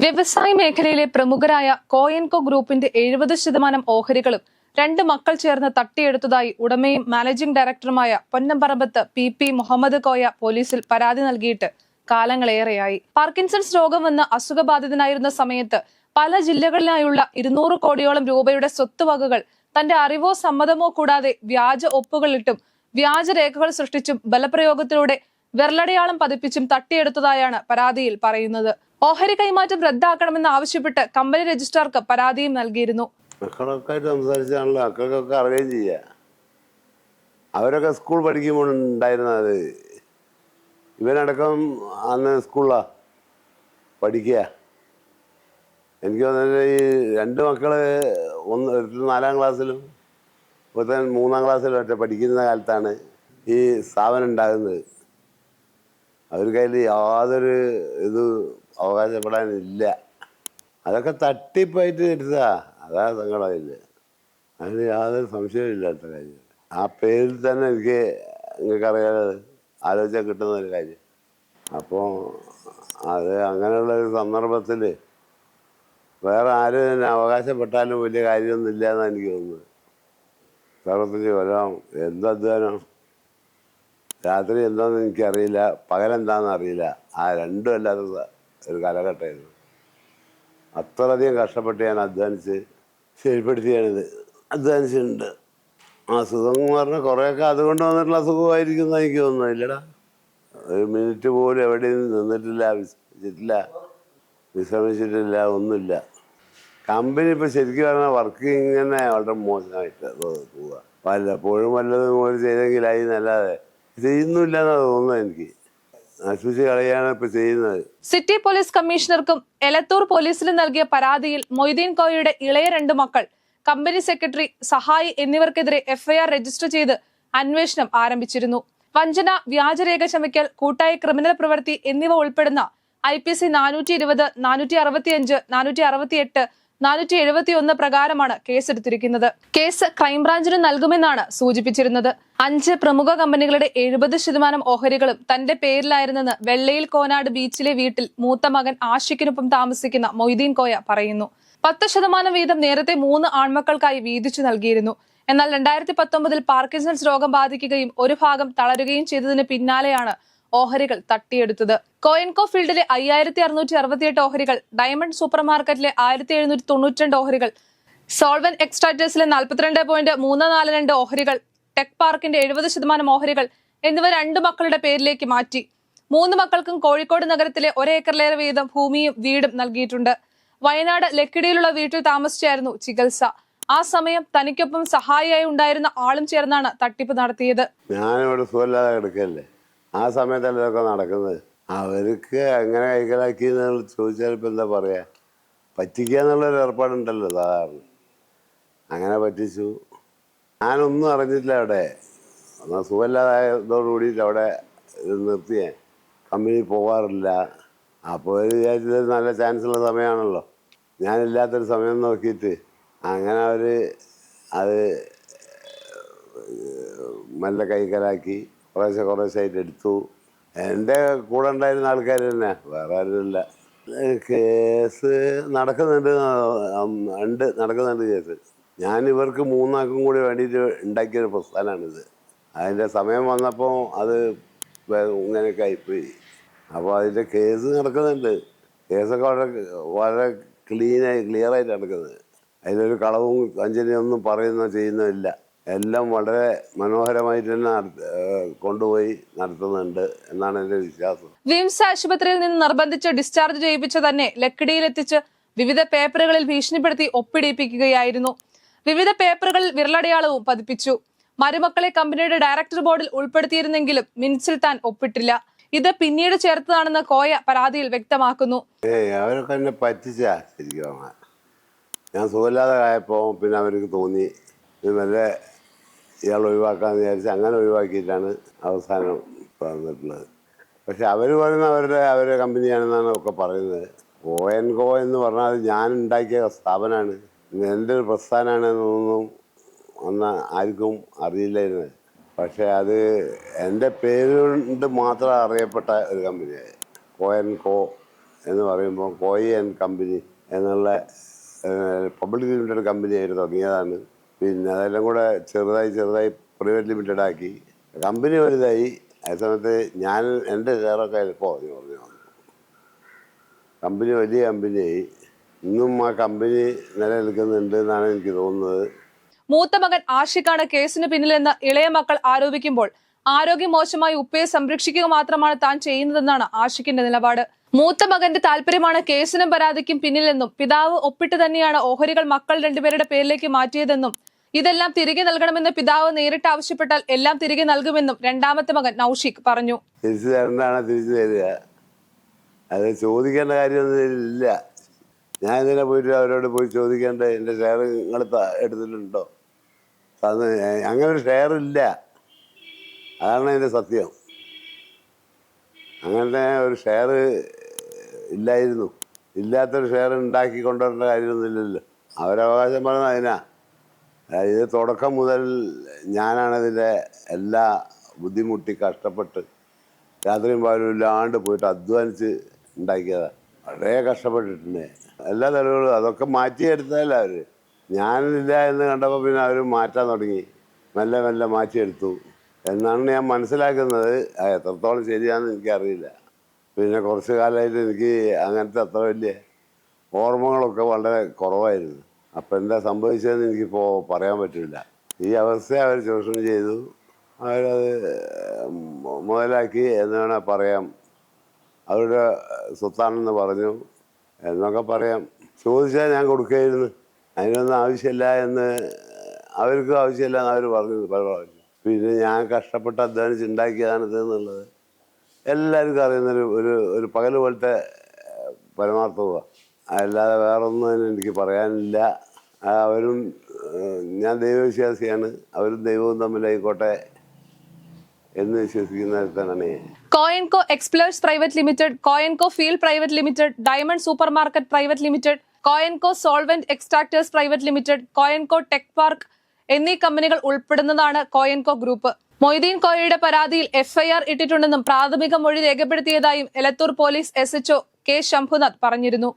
വ്യവസായ മേഖലയിലെ പ്രമുഖരായ കോയൻകോ ഗ്രൂപ്പിന്റെ എഴുപത് ശതമാനം ഓഹരികളും രണ്ട് മക്കൾ ചേർന്ന് തട്ടിയെടുത്തതായി ഉടമയും മാനേജിംഗ് ഡയറക്ടറുമായ പൊന്നമ്പറമ്പത്ത് പി പി മുഹമ്മദ് കോയ പോലീസിൽ പരാതി നൽകിയിട്ട് കാലങ്ങളേറെയായി. പാർക്കിൻസൺസ് രോഗം വന്ന് അസുഖബാധിതനായിരുന്ന സമയത്ത് പല ജില്ലകളിലായുള്ള ഇരുന്നൂറ് കോടിയോളം രൂപയുടെ സ്വത്തുവകകൾ തന്റെ അറിവോ സമ്മതമോ കൂടാതെ വ്യാജ ഒപ്പുകളിട്ടും വ്യാജരേഖകൾ സൃഷ്ടിച്ചും ബലപ്രയോഗത്തിലൂടെ വിരലടയാളം പതിപ്പിച്ചും തട്ടിയെടുത്തതായാണ് പരാതിയിൽ പറയുന്നത്. ഓഹരി കൈമാറ്റം റദ്ദാക്കണമെന്ന് ആവശ്യപ്പെട്ട് കമ്പനി രജിസ്ട്രാർക്ക് പരാതിയും നൽകിയിരുന്നു. അവരൊക്കെ സ്കൂൾ പഠിക്കുമ്പോൾ ഉണ്ടായിരുന്നത് ഇവനടക്കം അന്ന് സ്കൂളിലാ പഠിക്കുക. എനിക്ക് തോന്നുന്നത് ഈ രണ്ട് മക്കൾ ഒന്ന് നാലാം ക്ലാസ്സിലും ഒരുത്തൻ മൂന്നാം ക്ലാസ്സിലും ഒറ്റ പഠിക്കുന്ന കാലത്താണ് ഈ സ്ഥാപനം ഉണ്ടാകുന്നത്. അവർക്ക് അതിൽ യാതൊരു ഇത് അവകാശപ്പെടാനില്ല. അതൊക്കെ തട്ടിപ്പായിട്ട് എടുത്തതാ അതാ സങ്കടമില്ല അതിന് യാതൊരു സംശയമില്ലാത്ത കാര്യം. ആ പേരിൽ തന്നെ എനിക്ക് നിങ്ങൾക്ക് അറിയാതെ ആലോചന കിട്ടുന്ന ഒരു കാര്യം. അപ്പോൾ അത് അങ്ങനെയുള്ള ഒരു സന്ദർഭത്തിൽ വേറെ ആരും തന്നെ അവകാശപ്പെട്ടാലും വലിയ കാര്യമൊന്നുമില്ല എന്നാണ് എനിക്ക് തോന്നുന്നത്. സർവത്തിന്റെ കൊല്ലം എന്ത് അധ്വാനം? രാത്രി എന്താണെന്ന് എനിക്കറിയില്ല. പകലെന്താണെന്ന് അറിയില്ല. ആ രണ്ടും അല്ലാത്ത ഒരു കാലഘട്ടമായിരുന്നു. അത്രയധികം കഷ്ടപ്പെട്ട് ഞാൻ അധ്വാനിച്ച് ശരിപ്പെടുത്തിയാണിത്. അധ്വാനിച്ചിട്ടുണ്ട്. സുഖം എന്ന് പറഞ്ഞാൽ കുറേയൊക്കെ അതുകൊണ്ട് വന്നിട്ടുള്ള അസുഖമായിരിക്കും എന്ന് എനിക്ക് തോന്നുന്നു. ഇല്ലടാ. ഒരു മിനിറ്റ് പോലും എവിടെയും നിന്നിട്ടില്ല വിശ്രമിച്ചിട്ടില്ല വിശ്രമിച്ചിട്ടില്ല ഒന്നുമില്ല. കമ്പനി ഇപ്പോൾ ശരിക്കും പറഞ്ഞാൽ വർക്ക് ഇങ്ങനെ വളരെ മോശമായിട്ട് പോവുക. വല്ലപ്പോഴും വല്ലതും ഒരു ചെയ്തെങ്കിലായി എന്നല്ലാതെ ചെയ്യുന്നില്ല എന്നാണ് തോന്നുന്നത് എനിക്ക്. സിറ്റി പോലീസ് കമ്മീഷണർക്കും എലത്തൂർ പോലീസിലും നൽകിയ പരാതിയിൽ മൊയ്തീൻ കോയയുടെ ഇളയ രണ്ട് മക്കൾ കമ്പനി സെക്രട്ടറി സഹായി എന്നിവർക്കെതിരെ എഫ്ഐആർ രജിസ്റ്റർ ചെയ്ത് അന്വേഷണം ആരംഭിച്ചിരുന്നു. വഞ്ചന വ്യാജരേഖ ചമയ്ക്കൽ കൂട്ടായ ക്രിമിനൽ പ്രവൃത്തി എന്നിവ ഉൾപ്പെടുന്ന ഐ പി സി നാനൂറ്റി ഇരുപത് നാനൂറ്റി അറുപത്തിയഞ്ച് നാനൂറ്റി അറുപത്തിയെട്ട് നാനൂറ്റി എഴുപത്തി ഒന്ന് പ്രകാരമാണ് കേസെടുത്തിരിക്കുന്നത്. കേസ് ക്രൈംബ്രാഞ്ചിന് നൽകുമെന്നാണ് സൂചിപ്പിച്ചിരുന്നത്. അഞ്ച് പ്രമുഖ കമ്പനികളുടെ എഴുപത് ശതമാനം ഓഹരികളും തന്റെ പേരിലായിരുന്നെന്ന് വെള്ളയിൽ കോനാട് ബീച്ചിലെ വീട്ടിൽ മൂത്ത മകൻ ആഷിക്കിനൊപ്പം താമസിക്കുന്ന മൊയ്തീൻ കോയ പറയുന്നു. പത്ത് ശതമാനം വീതം നേരത്തെ മൂന്ന് ആൺമക്കൾക്കായി വീതിച്ചു നൽകിയിരുന്നു. എന്നാൽ രണ്ടായിരത്തി പത്തൊമ്പതിൽ പാർക്കിൻസൺസ് രോഗം ബാധിക്കുകയും ഒരു ഭാഗം തളരുകയും ചെയ്തതിന് പിന്നാലെയാണ് ഓഹരികൾ തട്ടിയെടുത്തത്. കോയൻകോ ഫീൽഡിലെ അയ്യായിരത്തി അറുന്നൂറ്റി അറുപത്തിയെട്ട് ഓഹരികൾ ഡയമണ്ട് സൂപ്പർ മാർക്കറ്റിലെ ആയിരത്തി എഴുന്നൂറ്റി തൊണ്ണൂറ്റിരണ്ട് ഓഹരികൾ സോൾവൻ എക്സ്ട്രാറ്റേഴ്സിലെ നാൽപ്പത്തിരണ്ട് പോയിന്റ് മൂന്ന് നാല് രണ്ട് ഓഹരികൾ ടെക് പാർക്കിന്റെ എഴുപത് ശതമാനം ഓഹരികൾ എന്നിവ രണ്ട് മക്കളുടെ പേരിലേക്ക് മാറ്റി. മൂന്ന് മക്കൾക്കും കോഴിക്കോട് നഗരത്തിലെ ഒരേക്കറിലേറെ വീതം ഭൂമിയും വീടും നൽകിയിട്ടുണ്ട്. വയനാട് ലക്കിടിയിലുള്ള വീട്ടിൽ താമസിച്ചായിരുന്നു ചികിത്സ. ആ സമയം തനിക്കൊപ്പം സഹായിയായി ഉണ്ടായിരുന്ന ആളും ചേർന്നാണ് തട്ടിപ്പ് നടത്തിയത്. ഞാനിവിടെ സുഖമില്ലാതെ കിടക്കല്ലേ? ആ സമയത്തല്ല ഇതൊക്കെ നടക്കുന്നത്? അവർക്ക് എങ്ങനെ കൈക്കലാക്കി ചോദിച്ചാൽ ഇപ്പം എന്താ പറയുക പറ്റിക്കുക എന്നുള്ളൊരു ഏർപ്പാടുണ്ടല്ലോ സാധാരണ. അങ്ങനെ പറ്റിച്ചു. ഞാനൊന്നും അറിഞ്ഞിട്ടില്ല അവിടെ. എന്നാൽ സുഖമില്ലാതായതോടുകൂടിയിട്ട് അവിടെ നിർത്തിയേ. കമ്പനി പോകാറില്ല അപ്പോൾ ഒരു വിചാരിച്ചത് നല്ല ചാൻസ് ഉള്ള സമയമാണല്ലോ. ഞാനില്ലാത്തൊരു സമയം നോക്കിയിട്ട് അങ്ങനെ അവർ അത് നല്ല കൈക്കലാക്കി. കുറേശ്ശെ കുറേശ്ശായിട്ട് എടുത്തു. എന്റെ കൂടെ ഉണ്ടായിരുന്ന ആൾക്കാർ തന്നെ. വേറെ ആരുമില്ല. കേസ് നടക്കുന്നുണ്ട് ഉണ്ട് നടക്കുന്നുണ്ട് കേസ്. ഞാൻ ഇവർക്ക് മൂന്നാക്കും കൂടി വേണ്ടിയിട്ട് ഉണ്ടാക്കിയൊരു പ്രസ്ഥാനമാണിത്. അതിന്റെ സമയം വന്നപ്പോൾ അത് ഇങ്ങനെയൊക്കെ ആയിപ്പോയി. അപ്പോൾ അതിന്റെ കേസ് നടക്കുന്നുണ്ട്. കേസൊക്കെ വളരെ വളരെ ക്ലീനായി ക്ലിയറായിട്ട് നടക്കുന്നത്. അതിലൊരു കളവും വഞ്ചനയും ഒന്നും പറയുന്നോ ചെയ്യുന്നോ ഇല്ല. എല്ലാം വളരെ മനോഹരമായി തന്നെ കൊണ്ടുപോയി നടത്തുന്നുണ്ട് എന്നാണ് എന്റെ വിശ്വാസം. വിംസ് ആശുപത്രിയിൽ നിന്ന് നിർബന്ധിച്ച് ഡിസ്ചാർജ് ചെയ്യിപ്പിച്ച തന്നെ ലക്കിടിയിലെത്തിച്ച് വിവിധ പേപ്പറുകളിൽ ഭീഷണിപ്പെടുത്തി ഒപ്പിടിപ്പിക്കുകയായിരുന്നു. വിവിധ പേപ്പറുകളിൽ വിരലടയാളവും പതിപ്പിച്ചു. മരുമക്കളെ കമ്പനിയുടെ ഡയറക്ടർ ബോർഡിൽ ഉൾപ്പെടുത്തിയിരുന്നെങ്കിലും മിൻസിൽ താൻ ഒപ്പിട്ടില്ല. ഇത് പിന്നീട് ചേർത്തതാണെന്ന് കോയ പരാതിയിൽ വ്യക്തമാക്കുന്നു. ഏയ് അവരൊക്കെ എന്നെ പറ്റിച്ച ശരിക്കും പറഞ്ഞാൽ ഞാൻ സുഖമില്ലാതെ ആയപ്പോൾ പിന്നെ അവർക്ക് തോന്നി. ഇത് ഇയാൾ ഒഴിവാക്കാന്ന് വിചാരിച്ച് അങ്ങനെ ഒഴിവാക്കിയിട്ടാണ് അവസാനം പറഞ്ഞിട്ടുള്ളത് പക്ഷെ അവർ പറയുന്ന അവരുടെ അവരുടെ കമ്പനിയാണെന്നാണ് ഒക്കെ പറയുന്നത്. ഒ എൻ കോ എന്ന് പറഞ്ഞാൽ ഞാൻ ഉണ്ടാക്കിയ സ്ഥാപനമാണ്. എന്റെ ഒരു പ്രസ്ഥാനമാണ് എന്നൊന്നും അന്ന് ആർക്കും അറിയില്ലായിരുന്നു. പക്ഷേ അത് എന്റെ പേര് കൊണ്ട് മാത്രം അറിയപ്പെട്ട ഒരു കമ്പനിയായി കോ എൻ കോ എന്ന് പറയുമ്പോൾ കോയി ആൻഡ് കമ്പനി എന്നുള്ള പബ്ലിക് ലിമിറ്റഡ് കമ്പനി ആയിട്ട് തുടങ്ങിയതാണ്. പിന്നെ അതെല്ലാം കൂടെ ചെറുതായി ചെറുതായി പ്രൈവറ്റ് ലിമിറ്റഡ് ആക്കി. കമ്പനി വലുതായി. ആ സമയത്ത് ഞാൻ എന്റെ ഷെയറൊക്കെ എന്ന് പറഞ്ഞു. കമ്പനി വലിയ കമ്പനിയായി ഇന്നും ആ കമ്പനി നിലനിൽക്കുന്നുണ്ട് എന്നാണ് എനിക്ക് തോന്നുന്നത്. മൂത്ത മകൻ ആഷിഖാണ് കേസിന് പിന്നിലെന്ന് ഇളയ മക്കൾ ആരോപിക്കുമ്പോൾ ആരോഗ്യം മോശമായി ഉപ്പയെ സംരക്ഷിക്കുക മാത്രമാണ് താൻ ചെയ്യുന്നതെന്നാണ് ആഷിഖിന്റെ നിലപാട്. മൂത്ത മകന്റെ താല്പര്യമാണ് കേസിനും പരാതിക്കും പിന്നിലെന്നും പിതാവ് ഒപ്പിട്ട് തന്നെയാണ് ഓഹരികൾ മക്കൾ രണ്ടുപേരുടെ പേരിലേക്ക് മാറ്റിയതെന്നും ഇതെല്ലാം തിരികെ നൽകണമെന്ന് പിതാവ് നേരിട്ട് ആവശ്യപ്പെട്ടാൽ എല്ലാം തിരികെ നൽകുമെന്നും രണ്ടാമത്തെ മകൻ നൌഷിക് പറഞ്ഞു. തിരിച്ചു തരണ്ടാണ് തിരിച്ചു തരിക? അത് ചോദിക്കേണ്ട കാര്യമൊന്നും ഇല്ല. ഞാൻ ഇതിനെ പോയിട്ട് അവരോട് പോയി ചോദിക്കേണ്ട എന്റെ ഷെയർ നിങ്ങൾ എടുത്തിട്ടുണ്ടോ? അത് അങ്ങനെ ഒരു ഷെയർ ഇല്ല. അതാണ് എന്റെ സത്യം. അങ്ങനെ ഒരു ഷെയർ ഇല്ലായിരുന്നു. ഇല്ലാത്തൊരു ഷെയർ ഉണ്ടാക്കി കൊണ്ടുവരേണ്ട കാര്യമൊന്നുമില്ലല്ലോ അവരവകാശം പറയുന്നത് അതിനാ. അതായത് തുടക്കം മുതൽ ഞാനാണ് ഇതിന്റെ എല്ലാ ബുദ്ധിമുട്ടി കഷ്ടപ്പെട്ട് രാത്രിയും പകലും ഇല്ലാണ്ട് പോയിട്ട് അധ്വാനിച്ച് ഉണ്ടാക്കിയതാണ് വളരെ കഷ്ടപ്പെട്ടിട്ടുണ്ട്. എല്ലാ തെളിവുകളും അതൊക്കെ മാറ്റിയെടുത്തതല്ല അവർ ഞാനില്ല എന്ന് കണ്ടപ്പോൾ പിന്നെ അവർ മാറ്റാൻ തുടങ്ങി. മെല്ലെ മെല്ലെ മാറ്റിയെടുത്തു. എന്നാണ് ഞാൻ മനസ്സിലാക്കുന്നത്. എത്രത്തോളം ശരിയാണെന്ന് എനിക്കറിയില്ല. പിന്നെ കുറച്ച് കാലമായിട്ട് എനിക്ക് അങ്ങനത്തെ അത്ര വലിയ ഓർമ്മകളൊക്കെ വളരെ കുറവായിരുന്നു. അപ്പം എന്താ സംഭവിച്ചതെന്ന് എനിക്കിപ്പോൾ പറയാൻ പറ്റില്ല. ഈ അവസ്ഥയെ അവർ ചൂഷണം ചെയ്തു. അവരത് മുതലാക്കി എന്ന് വേണേൽ പറയാം. അവരുടെ സ്വത്താണെന്ന് പറഞ്ഞു എന്നൊക്കെ പറയാം. ചോദിച്ചാൽ ഞാൻ കൊടുക്കുകയായിരുന്നു. അതിനൊന്നും ആവശ്യമില്ല എന്ന് അവർക്കും ആവശ്യമില്ല എന്ന് അവർ പറഞ്ഞു. പല പ്രാവശ്യം പിന്നെ ഞാൻ കഷ്ടപ്പെട്ട് അധ്വാനിച്ച് ഉണ്ടാക്കിയതാണ് ഇത് എന്നുള്ളത് എല്ലാവർക്കും അറിയുന്നൊരു ഒരു ഒരു പകൽ പോലത്തെ പരമാർത്ഥമാണ് അല്ലാതെ വേറൊന്നും എനിക്ക് പറയാനില്ല. അവരും ഞാൻ ദൈവവിശ്വാസിയാണ്. അവരും ദൈവവും തമ്മിലായിക്കോട്ടെ എന്ന് വിശ്വസിക്കുന്ന Koyenco explores private limited Koyenco feel private limited diamond super market private limited Koyenco solvent extractors private limited Koyenco tech park എന്നീ കമ്പനികൾ ഉൾപ്പെടുന്നതാണ് കോയൻകോ ഗ്രൂപ്പ്. മൊയ്തീൻ കോയയുടെ പരാതിയിൽ എഫ്ഐആർ ഇട്ടിട്ടുണ്ടെന്നും പ്രാഥമിക മൊഴി രേഖപ്പെടുത്തിയതായും Elathur police S HO K Shambhunath പറഞ്ഞിരുന്നു.